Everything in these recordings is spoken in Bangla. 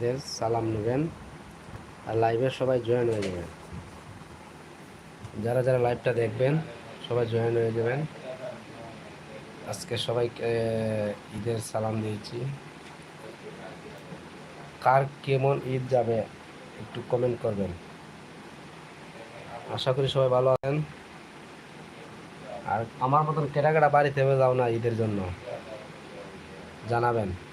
ঈদের সালাম নেবেন আর লাইভে সবাই জয়েন হয়ে যাবেন। যারা যারা লাইভটা দেখবেন, সবাই জয়েন হয়ে যাবেন। আজকে সবাইকে ঈদের সালাম দিয়েছি। কার কেমন ঈদ যাবে একটু কমেন্ট করবেন। আশা করি সবাই ভালো আছেন। আর আমার মতন কেটা কেটা বাড়িতে যাও না ঈদের জন্য। জানাবেন।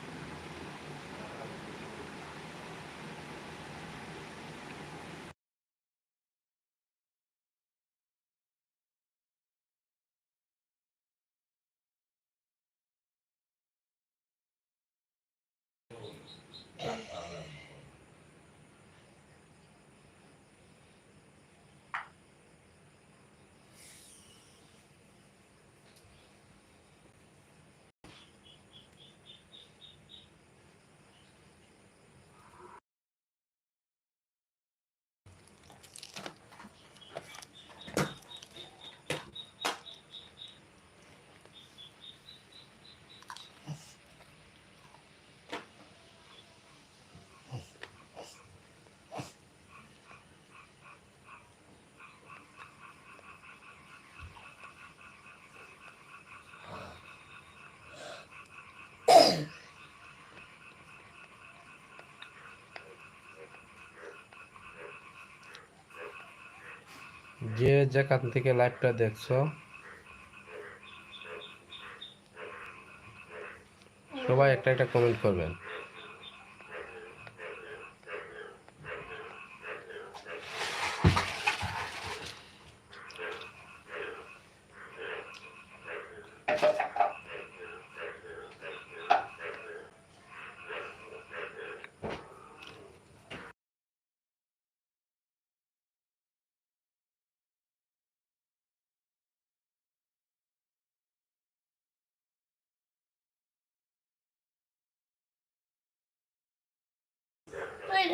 যে যেখান থেকে লাইভটা দেখছ সবাই একটা একটা কমেন্ট করবেন।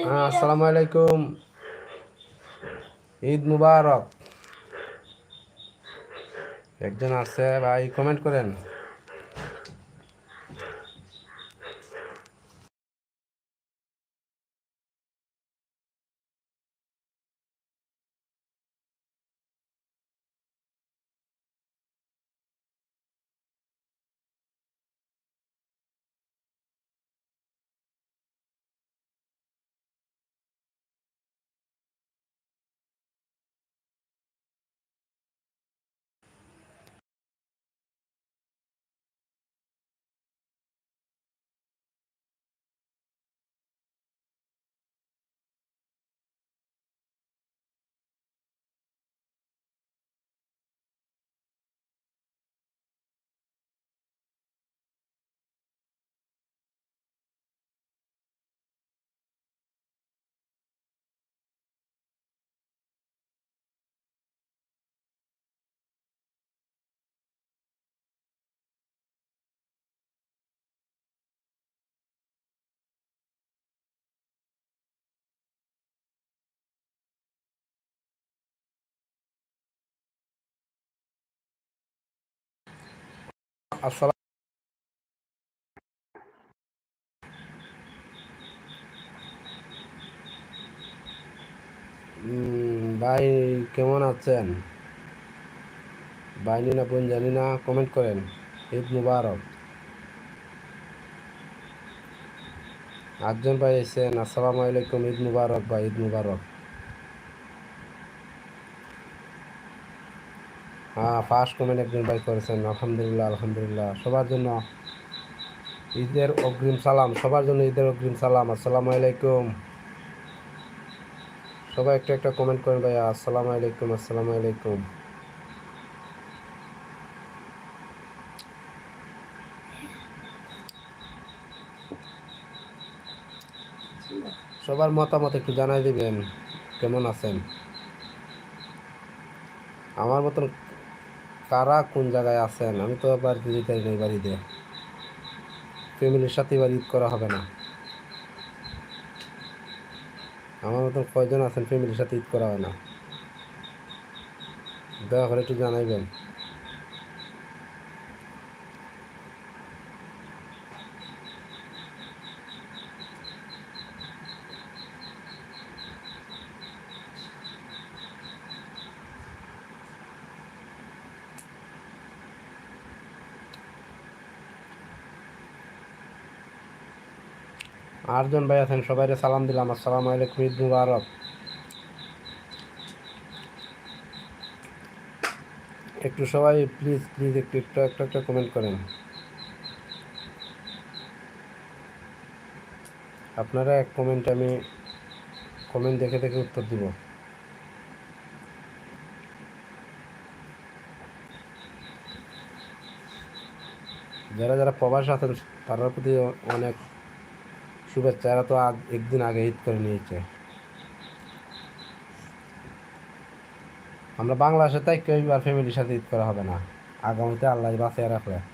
আসসালামু আলাইকুম। ঈদ মুবারক। একজন আছে ভাই কমেন্ট করেন। আসসালাম। ভাই, কেমন আছেন? বাইনি না বোন জানি না কমেন্ট করেন। ঈদ মুবারক। আটজন ভাই এসেছেন আসসালামু আলাইকুম, ঈদ মুবারক বা ঈদ মুবারক। হ্যাঁ ফার্স্ট কমেন্ট একজন ভাই করেছেন, আলহামদুলিল্লাহ আলহামদুলিল্লাহ। সবার জন্য ঈদের অগ্রিম সালাম, সবার জন্য ঈদের অগ্রিম সালাম, আসসালামু আলাইকুম। সবাই একটা একটা কমেন্ট করেন ভাইয়া, আসসালামু আলাইকুম আসসালামু আলাইকুম। সবার মতামত একটু জানাই দিবেন, কেমন আছেন? আমার মতন কারা কোন জায়গায় আছেন? আমি তো বাড়িতে যেতে নেই বাড়িতে। ফ্যামিলির সাথে এবার ঈদ করা হবে না। আমার মতন কয়জন আছেন ফ্যামিলির সাথে ঈদ করা হয় না? দয়া করে একটু জানাইবেন। আটজন ভাই আছেন সবাইকে সালাম দিলাম, আসসালামু আলাইকুম, ঈদ মুবারক। একটু সবাই প্লিজ প্লিজ একটু একটু, একটা একটা কমেন্ট করেন। আপনারা এক কমেন্ট আমি কমেন্ট দেখে দেখে উত্তর দিব। যারা যারা প্রবাস আছেন তার প্রতি অনেক শুভেচ্ছা, এরা তো আগ একদিন আগে ঈদ করে নিয়েছে। আমরা বাংলাদেশে তাই কেউ আর ফ্যামিলির সাথে ঈদ করা হবে না। আগামীতে আল্লাহ বাঁচিয়ে রাখবে।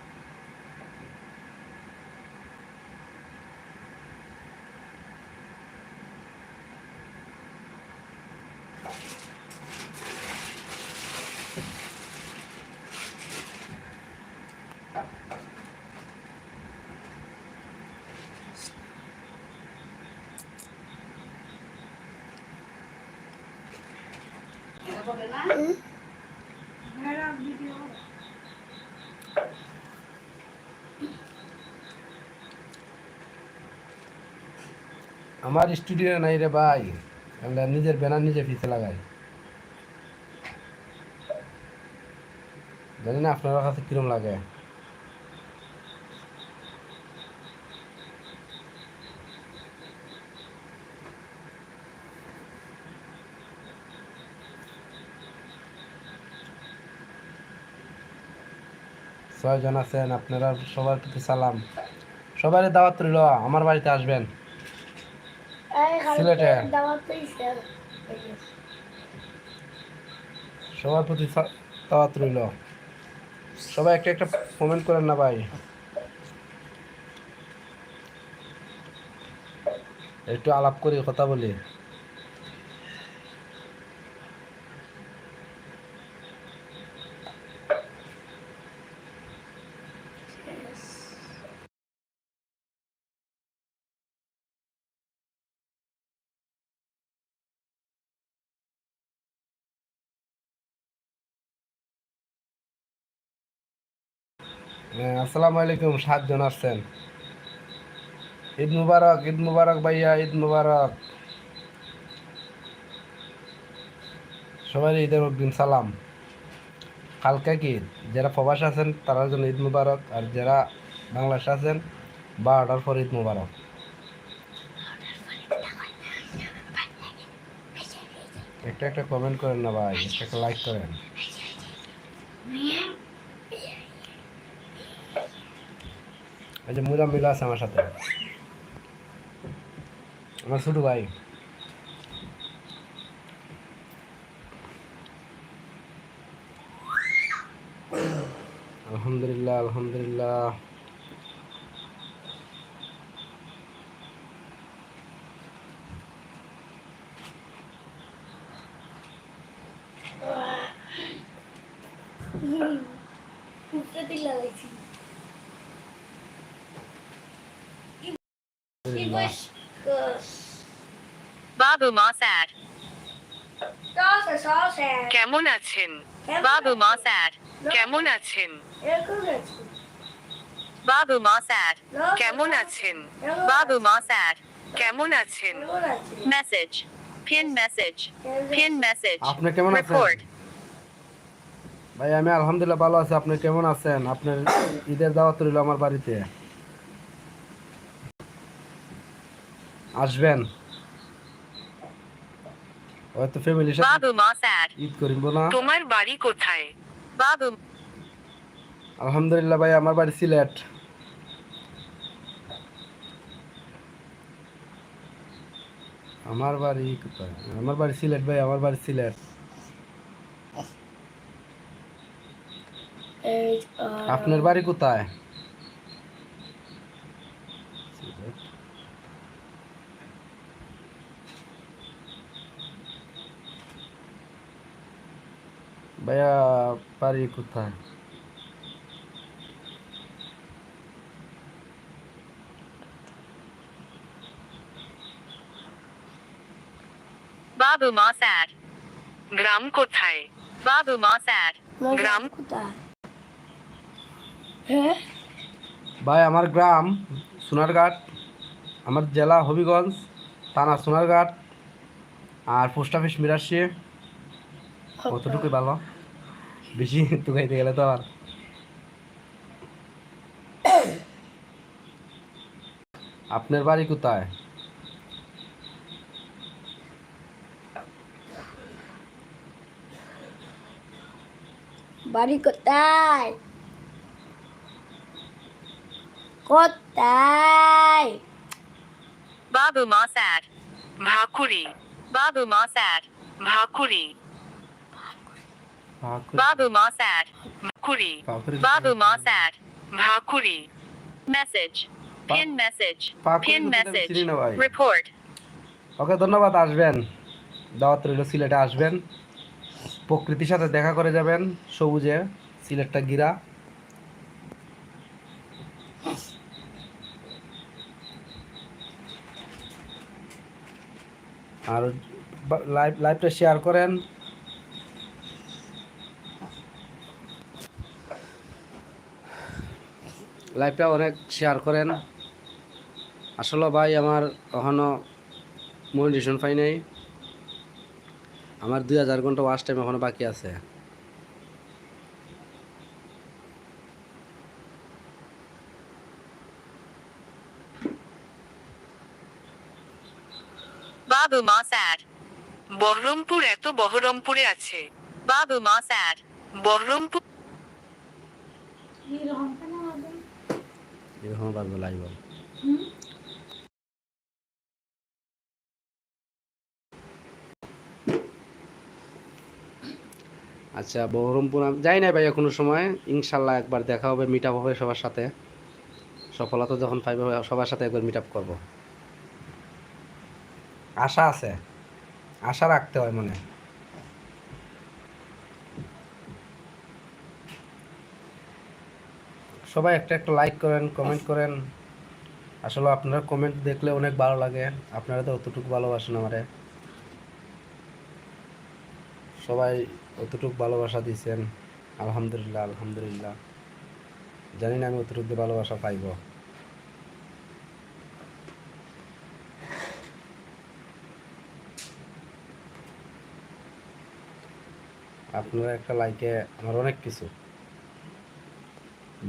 আমার স্টুডিও নাই রে ভাই। আমরা নিজের ব্যানার নিজে ফিতে লাগাই। জানি না আপনার কাছে কিরম লাগে। ছয়জন আছেন আপনারা সবার প্রতি সালাম। সবাই দাওয়াত রইল আমার বাড়িতে আসবেন। সিলেটে। সবার প্রতি দাওয়াত রইল। সবাই একটা একটা কমেন্ট করেন না ভাই। একটু আলাপ করি কথা বলি। আসসালামু আলাইকুম, সাতজন আসছেন। ঈদ মুবারক ঈদ মুবারক ভাইয়া, ঈদ মুবারক। সবাই ঈদের অগ্রিম সালাম। কালকে কি যারা প্রবাস আছেন তার জন্য ঈদ মুবারক, আর যারা বাংলাদেশে আছেন, বারোটার পর ঈদ মুবারক। একটা একটা কমেন্ট করেন না ভাই, একটা লাইক করেন। এই যে মুজাম্মিল আছে আমার সাথে। আমার ছোট ভাই। আলহামদুলিল্লাহ আলহামদুলিল্লাহ। আলহামদুলিল্লাহ। বাবু মসার কেমন আছেন? বাবু মসার কেমন আছেন? বাবু মসার কেমন আছেন? বাবু মসার কেমন আছেন? Message pin message pin message আপনি কেমন আছেন? ভাই আমি আলহামদুলিল্লাহ ভালো আছি। আপনি কেমন আছেন? আপনার ঈদের দাওয়াত রইল আমার বাড়িতে। আসবেন। হয়তো ফ্যামিলির সাথে বাবু মসার ঈদ করিব না। তোমার বাড়ি কোথায়? বাবু। আলহামদুলিল্লাহ ভাই আমার বাড়ি সিলেট। আমার বাড়ি কোথায়? আমার বাড়ি সিলেট ভাই আমার বাড়ি সিলেট। আপনার বাড়ি কোথায় সিলেট। ভাইয়া বাড়ি কোথায়? বাবু মসার গ্রাম কোথায়? বাবু মসার গ্রাম ভাই আমার গ্রাম সোনারঘাট আমার জেলা হবিগঞ্জ থানা সোনারঘাট আর পোস্ট অফিস মিরাশি। কতটুকুই ভালো? বেশি তো গেলে তো আর। আপনার বাড়ি কোথায়? বাড়ি কোথায়? কোথায়? বাবু মা স্যার ভাকুরি। বাবু মা sir Bhakuri. Bhakuri. Bhakuri. Babu Masad. Bhakuri. Message. Pin message. Bhakuri Pin কোথায় আমি message. চিনি না ভাই। Report. ওকে ধন্যবাদ আসবেন দাওয়াত রইল সিলেটে আসবেন প্রকৃতির সাথে দেখা করে যাবেন সবুজে সিলেটটা গিরা আর লাইভ লাইভটা শেয়ার করেন লাইভটা অনেক শেয়ার করেন। আসলে ভাই আমার এখনও মনিটেশন পাই নাই। আমার দুই হাজার ঘণ্টা ওয়াশ টাইম এখনও বাকি আছে। বাবু মাসার বহরমপুর এত বহরমপুরে আছে। বাবু মাসার বহরমপুর এরকম বাজবে লাইভ আচ্ছা বহরমপুর যাই না ভাইয়া কোনো সময়। ইনশাল্লাহ একবার দেখা হবে মিট আপ হবে সবার সাথে। সফলতা যখন পাইবে সবার সাথে একবার মিট আপ করব। আশা আছে। আশা রাখতে হয় মনে সবাই একটা একটা লাইক করেন কমেন্ট করেন। আসলে আপনারা কমেন্ট দেখলে অনেক ভালো লাগে। আপনারা তো অতটুকু ভালোবাসেন আমারে। সবাই অতটুকু ভালোবাসা দিয়েছেন। আলহামদুলিল্লাহ আলহামদুলিল্লাহ। জানি না আমি অতটুকু ভালোবাসা পাইব। আপনারা একটা লাইকে আমার অনেক কিছু।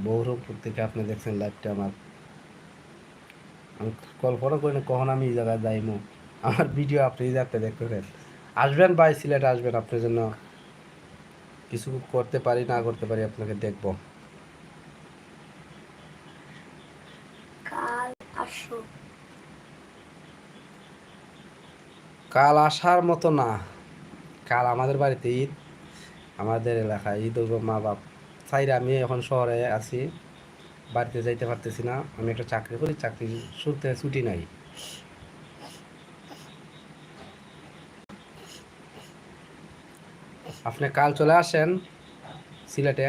বহরমপুর থেকে আপনি দেখছেন লাইভটা আমার। আমি কল্পনা করি না কখন আমি এই জায়গায় যাইমু। আমার ভিডিও আপনি এই জায়গাতে দেখতেছেন আসবেন ভাই সিলেট আসবেন আপনার জন্য কিছু করতে পারি না করতে পারি আপনাকে দেখব। কাল কাল আসার মতো না। কাল আমাদের বাড়িতে ঈদ। আমাদের এলাকায় ঈদ মা বাপ চাইরে আমি এখন শহরে আছি, বাড়িতে যাইতে পারতেছি না, আমি একটা চাকরি করি, চাকরি শুরুতে ছুটি নাই। আপনি কাল চলে আসেন সিলেটে?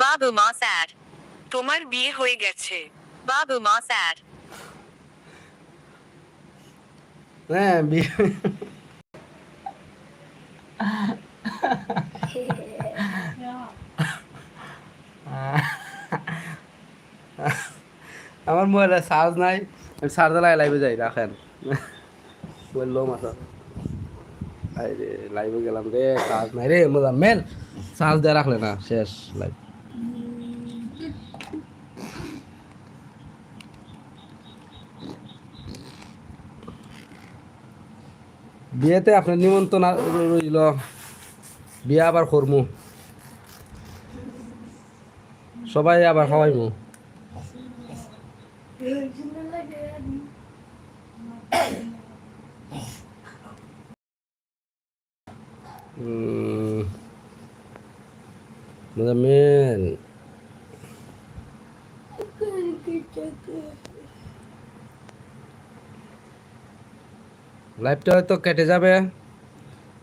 বাবু মাসার তোমার বিয়ে হয়ে গেছে। বাবু মাসার হ্যাঁ বি- আমার মোবাইলে চার্জ নাই। আমি চার্জ লাই লাইভে যাই, রাখেন। বলল মাথা। আই রে লাইভে গেলাম রে চার্জ নাই রে মজা মেল চার্জ দিয়ে রাখলে না, শেষ লাইভ বিয়েতে আপনার নিমন্ত্রণ রইল। বিয়া আবার করমু। সবাই আবার খাওয়াইমু উম, মোজাম্মেল লাইভটা হয়তো কেটে যাবে।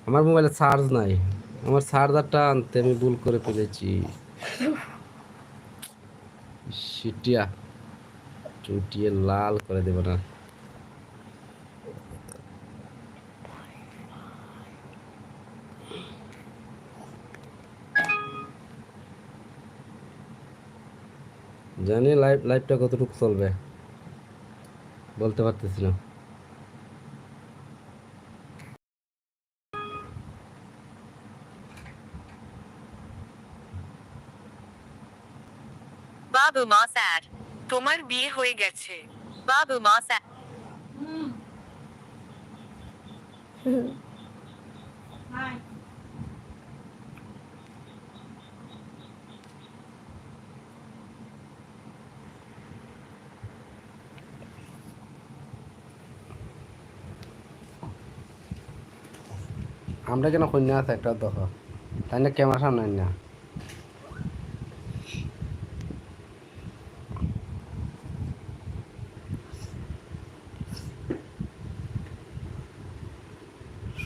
আমার মোবাইলে চার্জ নাই। আমার চার্জারটা আনতে আমি ভুল করে ফেলেছি। সিটিয়া চুটিয়ে লাল করে দেবে না। জানি লাইভ লাইভটা কতটুকু চলবে। বলতে পারতেছি না। বাবু, মা, স্যার। তোমার বিয়ে হয়ে গেছে। বাবু, মা, স্যার। আমরা কেন কন্যা আছে, একটা দেখো তাই না ক্যামেরা সামনে না।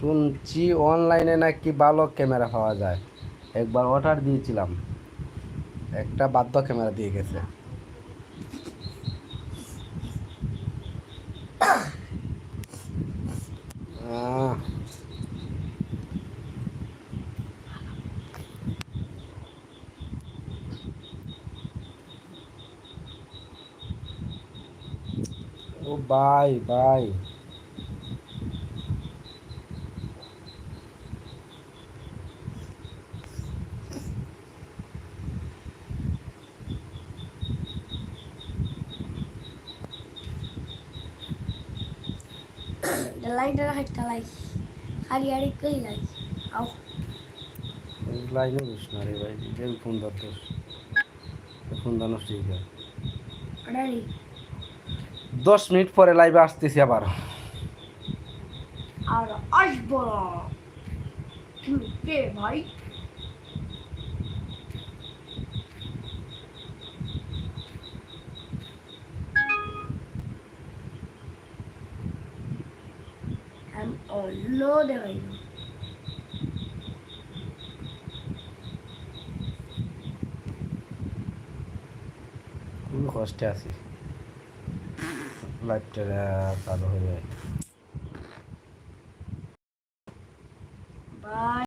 শুনছি অনলাইনে নাকি ভালো ক্যামেরা পাওয়া যায়। একবার অর্ডার দিয়েছিলাম। একটা বাধ্য ক্যামেরা দিয়ে গেছে। ও বাই ভাই। লাইনটা রাখতে লাই খালি আর একই লাই আও লাইনে বুঝ না রে ভাই যে ফোন ধরতে ফোন দানো ঠিক আছে দশ মিনিট পরে লাইভে আসতেছি আবার আর আসব। তুমি কে ভাই আমি অন্য দেখাই না খুবই কষ্টে আছি। লাইভটা চালু হয়ে যায়।